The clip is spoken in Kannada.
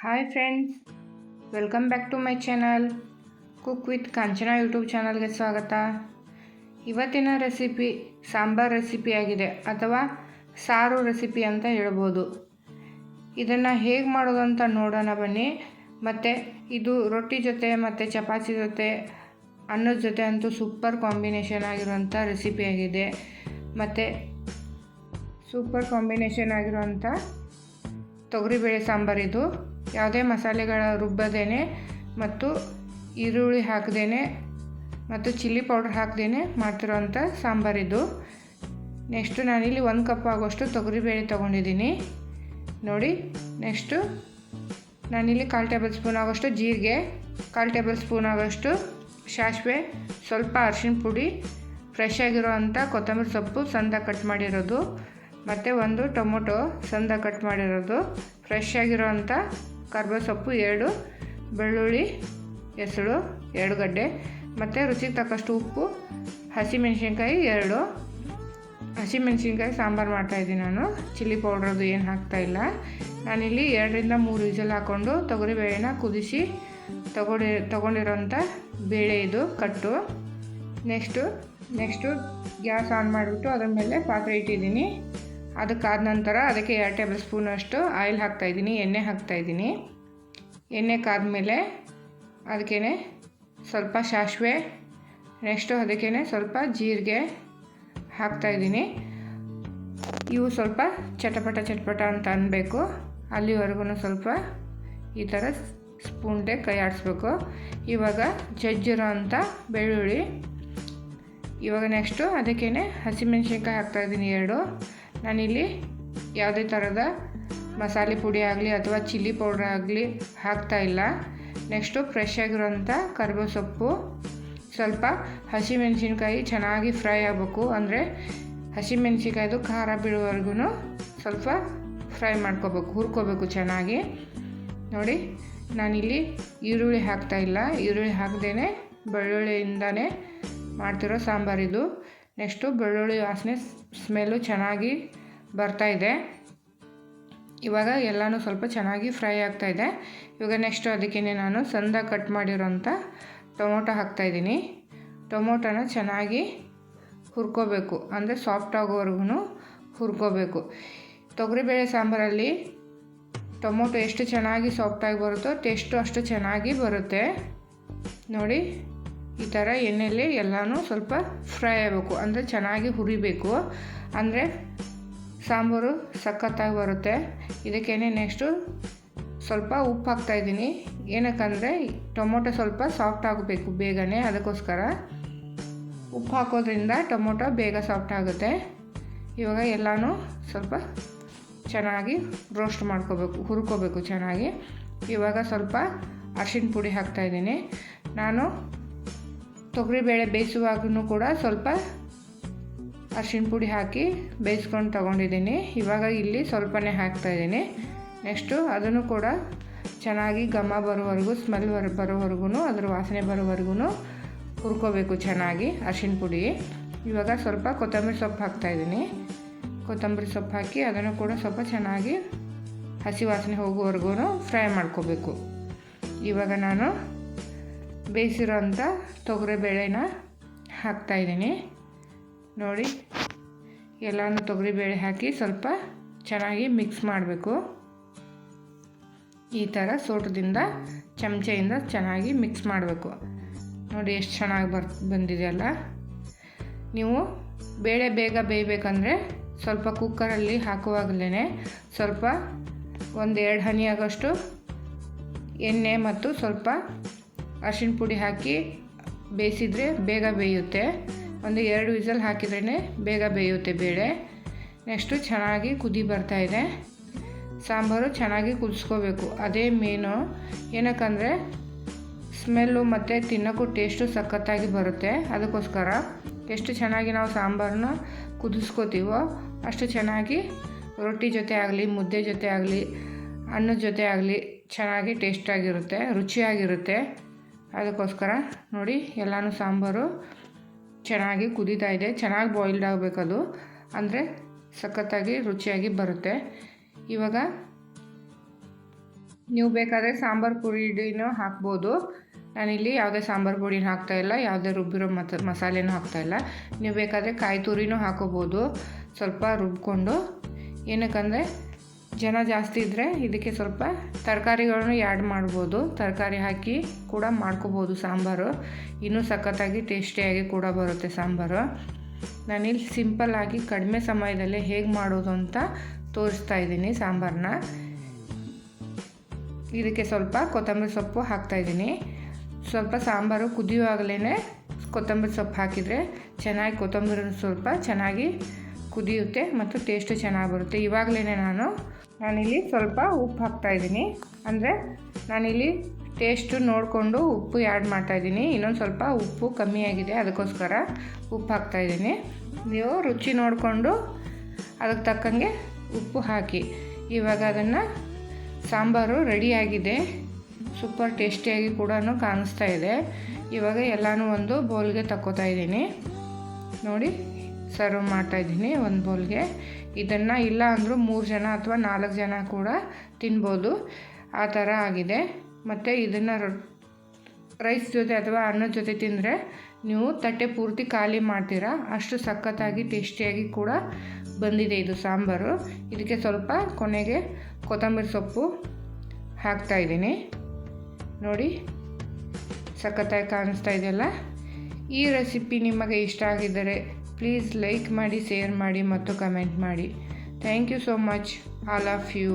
Hi friends welcome back to my channel cook with Kanchana YouTube ಚಾನಲ್ಗೆ ಸ್ವಾಗತ. ಇವತ್ತಿನ ರೆಸಿಪಿ ಸಾಂಬಾರ್ ರೆಸಿಪಿ ಆಗಿದೆ ಅಥವಾ ಸಾರು ರೆಸಿಪಿ ಅಂತ ಹೇಳ್ಬೋದು. ಇದನ್ನು ಹೇಗೆ ಮಾಡೋದು ಅಂತ ನೋಡೋಣ ಬನ್ನಿ. ಮತ್ತು ಇದು ರೊಟ್ಟಿ ಜೊತೆ ಮತ್ತು ಚಪಾತಿ ಜೊತೆ, ಅನ್ನದ ಜೊತೆ ಅಂತೂ ಸೂಪರ್ ಕಾಂಬಿನೇಷನ್ ಆಗಿರುವಂಥ ರೆಸಿಪಿ ಆಗಿದೆ. ಮತ್ತು ಸೂಪರ್ ಕಾಂಬಿನೇಷನ್ ಆಗಿರುವಂಥ ತೊಗರಿಬೇಳೆ ಸಾಂಬಾರಿದು ಯಾವುದೇ ಮಸಾಲೆಗಳ ರುಬ್ಬದೇನೆ ಮತ್ತು ಈರುಳ್ಳಿ ಹಾಕದೇನೆ ಮತ್ತು ಚಿಲ್ಲಿ ಪೌಡ್ರ್ ಹಾಕದೇನೆ ಮಾಡ್ತಿರೋವಂಥ ಸಾಂಬಾರಿದು. ನೆಕ್ಸ್ಟು ನಾನಿಲ್ಲಿ ಒಂದು ಕಪ್ ಆಗೋಷ್ಟು ತೊಗರಿಬೇಳೆ ತೊಗೊಂಡಿದ್ದೀನಿ. ನೋಡಿ, ನೆಕ್ಸ್ಟು ನಾನಿಲ್ಲಿ ಕಾಲು ಟೇಬಲ್ ಸ್ಪೂನ್ ಆಗೋಷ್ಟು ಜೀರಿಗೆ, ಕಾಲು ಟೇಬಲ್ ಸ್ಪೂನ್ ಆಗೋಷ್ಟು ಸಾಸಿವೆ ಸ್ವಲ್ಪ ಅರಿಶಿಣ ಪುಡಿ, ಫ್ರೆಶ್ ಆಗಿರೋ ಕೊತ್ತಂಬರಿ ಸೊಪ್ಪು ಸಂದ ಕಟ್ ಮಾಡಿರೋದು, ಮತ್ತು ಒಂದು ಟೊಮೊಟೊ ಸಂದ ಕಟ್ ಮಾಡಿರೋದು, ಫ್ರೆಶ್ ಆಗಿರೋ ಸೊಪ್ಪು ಎರಡು, ಬೆಳ್ಳುಳ್ಳಿ ಹೆಸರು ಎರಡು ಗಡ್ಡೆ, ಮತ್ತು ರುಚಿಗೆ ತಕ್ಕಷ್ಟು ಉಪ್ಪು, ಹಸಿಮೆಣ್ಸಿನ್ಕಾಯಿ ಎರಡು. ಹಸಿಮೆಣ್ಸಿನ್ಕಾಯಿ ಸಾಂಬಾರು ಮಾಡ್ತಾಯಿದ್ದೀನಿ ನಾನು. ಚಿಲ್ಲಿ ಪೌಡ್ರದು ಏನು ಹಾಕ್ತಾಯಿಲ್ಲ ನಾನಿಲ್ಲಿ ಎರಡರಿಂದ ಮೂರು ವಿಸಲ್ ಹಾಕ್ಕೊಂಡು ತೊಗರಿಬೇಳೆನ ಕುದಿಸಿ ತಗೊಂಡಿ, ತೊಗೊಂಡಿರೋಂಥ ಬೇಳೆ ಇದು, ಕಟ್ಟು. ನೆಕ್ಸ್ಟು ನೆಕ್ಸ್ಟು ಗ್ಯಾಸ್ ಆನ್ ಮಾಡಿಬಿಟ್ಟು ಅದ್ರ ಮೇಲೆ ಪಾತ್ರೆ ಇಟ್ಟಿದ್ದೀನಿ. ಅದಕ್ಕಾದ ನಂತರ ಅದಕ್ಕೆ ಎರಡು ಟೇಬಲ್ ಸ್ಪೂನಷ್ಟು ಆಯಿಲ್ ಹಾಕ್ತಾಯಿದ್ದೀನಿ ಎಣ್ಣೆ ಹಾಕ್ತಾಯಿದ್ದೀನಿ ಎಣ್ಣೆ ಕಾದ್ಮೇಲೆ ಅದಕ್ಕೇ ಸ್ವಲ್ಪ ಸಾಸಿವೆ ನೆಕ್ಸ್ಟು ಅದಕ್ಕೇ ಸ್ವಲ್ಪ ಜೀರಿಗೆ ಹಾಕ್ತಾಯಿದ್ದೀನಿ ಇವು ಸ್ವಲ್ಪ ಚಟಪಟ ಚಟಪಟ ಅಂತ ಅನ್ನಬೇಕು ಅಲ್ಲಿವರೆಗೂ ಸ್ವಲ್ಪ ಈ ಥರ ಸ್ಪೂನ್ಗೆ ಕೈ ಆಡಿಸ್ಬೇಕು. ಇವಾಗ ಜಜ್ಜಿರೋ ಅಂಥ ಬೆಳ್ಳುಳ್ಳಿ. ಇವಾಗ ನೆಕ್ಸ್ಟು ಅದಕ್ಕೇ ಹಸಿಮೆಣ್ಸಿನ್ಕಾಯಿ ಹಾಕ್ತಾಯಿದ್ದೀನಿ ಎರಡು. ನಾನಿಲ್ಲಿ ಯಾವುದೇ ಥರದ ಮಸಾಲೆ ಪುಡಿ ಆಗಲಿ ಅಥವಾ ಚಿಲ್ಲಿ ಪೌಡ್ರ್ ಆಗಲಿ ಹಾಕ್ತಾಯಿಲ್ಲ ನೆಕ್ಸ್ಟು ಫ್ರೆಶ್ ಆಗಿರೋಂಥ ಕರಿಬೇವು ಸೊಪ್ಪು. ಸ್ವಲ್ಪ ಹಸಿಮೆಣಸಿನ್ಕಾಯಿ ಚೆನ್ನಾಗಿ ಫ್ರೈ ಆಗಬೇಕು. ಅಂದರೆ ಹಸಿಮೆಣಸಿನ್ಕಾಯ್ದು ಖಾರ ಬಿಡುವವರೆಗೂ ಸ್ವಲ್ಪ ಫ್ರೈ ಮಾಡ್ಕೋಬೇಕು, ಹುರ್ಕೋಬೇಕು ಚೆನ್ನಾಗಿ. ನೋಡಿ, ನಾನಿಲ್ಲಿ ಈರುಳ್ಳಿ ಹಾಕ್ತಾಯಿಲ್ಲ ಈರುಳ್ಳಿ ಹಾಕ್ದೇ ಬೆಳ್ಳುಳ್ಳಿಯಿಂದನೇ ಮಾಡ್ತಿರೋ ಸಾಂಬಾರಿದು. ನೆಕ್ಸ್ಟು ಬೆಳ್ಳುಳ್ಳಿ ವಾಸನೆ ಸ್ಮೆಲ್ಲು ಚೆನ್ನಾಗಿ ಬರ್ತಾಯಿದೆ ಇವಾಗ ಎಲ್ಲನೂ ಸ್ವಲ್ಪ ಚೆನ್ನಾಗಿ ಫ್ರೈ ಆಗ್ತಾ ಇದೆ. ಇವಾಗ ನೆಕ್ಸ್ಟು ಅದಕ್ಕೇ ನಾನು ಸಂದ ಕಟ್ ಮಾಡಿರೋಂಥ ಟೊಮೊಟೊ ಹಾಕ್ತಾಯಿದ್ದೀನಿ ಟೊಮೊಟೊನ ಚೆನ್ನಾಗಿ ಹುರ್ಕೋಬೇಕು. ಅಂದರೆ ಸಾಫ್ಟ್ ಆಗೋವರೆಗೂ ಹುರ್ಕೋಬೇಕು. ತೊಗರಿಬೇಳೆ ಸಾಂಬಾರಲ್ಲಿ ಟೊಮೊಟೊ ಎಷ್ಟು ಚೆನ್ನಾಗಿ ಸಾಫ್ಟಾಗಿ ಬರುತ್ತೋ ಟೇಸ್ಟು ಅಷ್ಟು ಚೆನ್ನಾಗಿ ಬರುತ್ತೆ. ನೋಡಿ, ಈ ಥರ ಎಣ್ಣೆಯಲ್ಲಿ ಎಲ್ಲನೂ ಸ್ವಲ್ಪ ಫ್ರೈ ಆಗಬೇಕು. ಅಂದರೆ ಚೆನ್ನಾಗಿ ಹುರಿಬೇಕು. ಅಂದರೆ ಸಾಂಬಾರು ಸಖತ್ತಾಗಿ ಬರುತ್ತೆ. ಇದಕ್ಕೇನೆ ನೆಕ್ಸ್ಟು ಸ್ವಲ್ಪ ಉಪ್ಪು ಹಾಕ್ತಾಯಿದ್ದೀನಿ ಏನಕ್ಕಂದರೆ ಟೊಮೊಟೊ ಸ್ವಲ್ಪ ಸಾಫ್ಟ್ ಆಗಬೇಕು ಬೇಗನೆ, ಅದಕ್ಕೋಸ್ಕರ. ಉಪ್ಪು ಹಾಕೋದ್ರಿಂದ ಟೊಮೊಟೊ ಬೇಗ ಸಾಫ್ಟ್ ಆಗುತ್ತೆ. ಇವಾಗ ಎಲ್ಲನೂ ಸ್ವಲ್ಪ ಚೆನ್ನಾಗಿ ರೋಸ್ಟ್ ಮಾಡ್ಕೋಬೇಕು, ಹುರ್ಕೋಬೇಕು ಚೆನ್ನಾಗಿ. ಇವಾಗ ಸ್ವಲ್ಪ ಅರಿಶಿಣ ಪುಡಿ ಹಾಕ್ತಾಯಿದ್ದೀನಿ ನಾನು ತೊಗರಿಬೇಳೆ ಬೇಯಿಸುವಾಗೂ ಕೂಡ ಸ್ವಲ್ಪ ಅರಿಶಿಣ ಪುಡಿ ಹಾಕಿ ಬೇಯಿಸ್ಕೊಂಡು ತೊಗೊಂಡಿದ್ದೀನಿ. ಇವಾಗ ಇಲ್ಲಿ ಸ್ವಲ್ಪನೇ ಹಾಕ್ತಾಯಿದ್ದೀನಿ ನೆಕ್ಸ್ಟು ಅದನ್ನು ಕೂಡ ಚೆನ್ನಾಗಿ ಘಮ ಬರೋವರೆಗೂ ಸ್ಮೆಲ್ ಬರ ಬರೋವರೆಗೂ ಅದರ ವಾಸನೆ ಬರೋವರೆಗೂ ಹುರ್ಕೋಬೇಕು ಚೆನ್ನಾಗಿ ಅರ್ಶಿನ ಪುಡಿ. ಇವಾಗ ಸ್ವಲ್ಪ ಕೊತ್ತಂಬರಿ ಸೊಪ್ಪು ಹಾಕ್ತಾಯಿದ್ದೀನಿ ಕೊತ್ತಂಬರಿ ಸೊಪ್ಪು ಹಾಕಿ ಅದನ್ನು ಕೂಡ ಸ್ವಲ್ಪ ಚೆನ್ನಾಗಿ ಹಸಿ ವಾಸನೆ ಹೋಗುವವರೆಗೂ ಫ್ರೈ ಮಾಡ್ಕೋಬೇಕು. ಇವಾಗ ನಾನು ಬೇಯಿಸಿರೋ ಅಂಥ ತೊಗರಿಬೇಳೆನ ಹಾಕ್ತಾಯಿದ್ದೀನಿ ನೋಡಿ ಎಲ್ಲನೂ ತೊಗರಿಬೇಳೆ ಹಾಕಿ ಸ್ವಲ್ಪ ಚೆನ್ನಾಗಿ ಮಿಕ್ಸ್ ಮಾಡಬೇಕು. ಈ ಥರ ಸೋಟದಿಂದ ಚಮಚೆಯಿಂದ ಚೆನ್ನಾಗಿ ಮಿಕ್ಸ್ ಮಾಡಬೇಕು. ನೋಡಿ ಎಷ್ಟು ಚೆನ್ನಾಗಿ ಬರ್ ಬಂದಿದೆಯಲ್ಲ ನೀವು ಬೇಳೆ ಬೇಗ ಬೇಯಬೇಕಂದ್ರೆ ಸ್ವಲ್ಪ ಕುಕ್ಕರಲ್ಲಿ ಹಾಕುವಾಗಲೇ ಸ್ವಲ್ಪ ಒಂದು ಎರಡು ಹನಿ ಆಗೋಷ್ಟು ಎಣ್ಣೆ ಮತ್ತು ಸ್ವಲ್ಪ ಅರಿಶಿಣ ಪುಡಿ ಹಾಕಿ ಬೇಯಿಸಿದರೆ ಬೇಗ ಬೇಯುತ್ತೆ. ಒಂದು ಎರಡು ವಿಸಲ್ ಹಾಕಿದ್ರೇ ಬೇಗ ಬೇಯುತ್ತೆ ಬೇಳೆ. ನೆಕ್ಸ್ಟು ಚೆನ್ನಾಗಿ ಕುದಿ ಬರ್ತಾಯಿದೆ ಸಾಂಬಾರು ಚೆನ್ನಾಗಿ ಕುದಿಸ್ಕೋಬೇಕು. ಅದೇ ಮೀನು. ಏನಕ್ಕಂದರೆ ಸ್ಮೆಲ್ಲು ಮತ್ತು ತಿನ್ನೋಕ್ಕೂ ಟೇಸ್ಟು ಸಖತ್ತಾಗಿ ಬರುತ್ತೆ. ಅದಕ್ಕೋಸ್ಕರ ಎಷ್ಟು ಚೆನ್ನಾಗಿ ನಾವು ಸಾಂಬಾರನ್ನ ಕುದಿಸ್ಕೋತೀವೋ ಅಷ್ಟು ಚೆನ್ನಾಗಿ ರೊಟ್ಟಿ ಜೊತೆ ಆಗಲಿ, ಮುದ್ದೆ ಜೊತೆ ಆಗಲಿ ಅನ್ನದ ಜೊತೆ ಆಗಲಿ ಚೆನ್ನಾಗಿ ಟೇಸ್ಟಾಗಿರುತ್ತೆ, ರುಚಿಯಾಗಿರುತ್ತೆ. ಅದಕ್ಕೋಸ್ಕರ ನೋಡಿ ಎಲ್ಲನೂ ಸಾಂಬಾರು ಚೆನ್ನಾಗಿ ಕುದೀತಾ ಇದೆ. ಚೆನ್ನಾಗಿ ಬಾಯ್ಲ್ಡ್ ಆಗಬೇಕದು. ಅಂದರೆ ಸಖತ್ತಾಗಿ, ರುಚಿಯಾಗಿ ಬರುತ್ತೆ. ಇವಾಗ ನೀವು ಬೇಕಾದರೆ ಸಾಂಬಾರು ಪುಡಿನೂ ಹಾಕ್ಬೋದು. ನಾನಿಲ್ಲಿ ಯಾವುದೇ ಸಾಂಬಾರು ಪುಡಿನ ಹಾಕ್ತಾಯಿಲ್ಲ ಯಾವುದೇ ರುಬ್ಬಿರೋ ಮತ ಮಸಾಲೆನೂ ಹಾಕ್ತಾಯಿಲ್ಲ ನೀವು ಬೇಕಾದರೆ ಕಾಯಿ ತುರಿನೂ ಹಾಕೋಬೋದು. ಸ್ವಲ್ಪ ರುಬ್ಕೊಂಡು. ಏನಕ್ಕಂದರೆ ಜನ ಜಾಸ್ತಿ ಇದ್ದರೆ ಇದಕ್ಕೆ ಸ್ವಲ್ಪ ತರಕಾರಿಗಳನ್ನು ಆ್ಯಡ್ ಮಾಡ್ಬೋದು. ತರಕಾರಿ ಹಾಕಿ ಕೂಡ ಮಾಡ್ಕೋಬೋದು ಸಾಂಬಾರು. ಇನ್ನೂ ಸಖತ್ತಾಗಿ ಟೇಸ್ಟಿಯಾಗಿ ಕೂಡ ಬರುತ್ತೆ ಸಾಂಬಾರು. ನಾನಿಲ್ಲಿ ಸಿಂಪಲ್ಲಾಗಿ ಕಡಿಮೆ ಸಮಯದಲ್ಲೇ ಹೇಗೆ ಮಾಡೋದು ಅಂತ ತೋರಿಸ್ತಾ ಇದ್ದೀನಿ ಸಾಂಬಾರನ್ನ ಇದಕ್ಕೆ ಸ್ವಲ್ಪ ಕೊತ್ತಂಬರಿ ಸೊಪ್ಪು ಹಾಕ್ತಾಯಿದ್ದೀನಿ ಸ್ವಲ್ಪ ಸಾಂಬಾರು ಕುದಿಯುವಾಗಲೇ ಕೊತ್ತಂಬರಿ ಸೊಪ್ಪು ಹಾಕಿದರೆ ಚೆನ್ನಾಗಿ ಕೊತ್ತಂಬರಿ ಸ್ವಲ್ಪ ಚೆನ್ನಾಗಿ ಕುದಿಯುತ್ತೆ ಮತ್ತು ಟೇಸ್ಟು ಚೆನ್ನಾಗಿ ಬರುತ್ತೆ. ಇವಾಗಲೇ ನಾನು, ನಾನಿಲ್ಲಿ ಸ್ವಲ್ಪ ಉಪ್ಪು ಹಾಕ್ತಾಯಿದ್ದೀನಿ ಅಂದರೆ ನಾನಿಲ್ಲಿ ಟೇಸ್ಟು ನೋಡಿಕೊಂಡು ಉಪ್ಪು ಆ್ಯಡ್ ಮಾಡ್ತಾಯಿದ್ದೀನಿ ಇನ್ನೊಂದು ಸ್ವಲ್ಪ ಉಪ್ಪು ಕಮ್ಮಿ ಆಗಿದೆ, ಅದಕ್ಕೋಸ್ಕರ ಉಪ್ಪು ಹಾಕ್ತಾಯಿದ್ದೀನಿ ನೀವು ರುಚಿ ನೋಡಿಕೊಂಡು ಅದಕ್ಕೆ ತಕ್ಕಂಗೆ ಉಪ್ಪು ಹಾಕಿ. ಇವಾಗ ಅದನ್ನು ಸಾಂಬಾರು ರೆಡಿಯಾಗಿದೆ ಸೂಪರ್ ಟೇಸ್ಟಿಯಾಗಿ ಕೂಡ ಕಾಣಿಸ್ತಾ ಇದೆ. ಇವಾಗ ಎಲ್ಲನೂ ಒಂದು ಬೌಲ್ಗೆ ತಕ್ಕೋತಾ ಇದ್ದೀನಿ. ನೋಡಿ ಸರ್ವ್ ಮಾಡ್ತಾಯಿದ್ದೀನಿ ಒಂದು ಬೌಲ್ಗೆ. ಇದನ್ನು ಇಲ್ಲ ಅಂದರೂ ಮೂರು ಜನ ಅಥವಾ ನಾಲ್ಕು ಜನ ಕೂಡ ತಿನ್ಬೋದು. ಆ ಥರ ಆಗಿದೆ. ಮತ್ತು ಇದನ್ನು ರೈಸ್ ಜೊತೆ ಅಥವಾ ಅನ್ನದ ಜೊತೆ ತಿಂದರೆ ನೀವು ತಟ್ಟೆ ಪೂರ್ತಿ ಖಾಲಿ ಮಾಡ್ತೀರಾ. ಅಷ್ಟು ಸಖತ್ತಾಗಿ, ಟೇಸ್ಟಿಯಾಗಿ ಕೂಡ ಬಂದಿದೆ ಇದು ಸಾಂಬಾರು. ಇದಕ್ಕೆ ಸ್ವಲ್ಪ ಕೊನೆಗೆ ಕೊತ್ತಂಬರಿ ಸೊಪ್ಪು ಹಾಕ್ತಾಯಿದ್ದೀನಿ ನೋಡಿ, ಸಖತ್ತಾಗಿ ಕಾಣಿಸ್ತಾ ಇದೆಯಲ್ಲ ಈ ರೆಸಿಪಿ ನಿಮಗೆ ಇಷ್ಟ ಆಗಿದ್ದರೆ ಪ್ಲೀಸ್ ಲೈಕ್ ಮಾಡಿ ಶೇರ್ ಮಾಡಿ ಮತ್ತು ಕಮೆಂಟ್ ಮಾಡಿ. Thank you so much all of you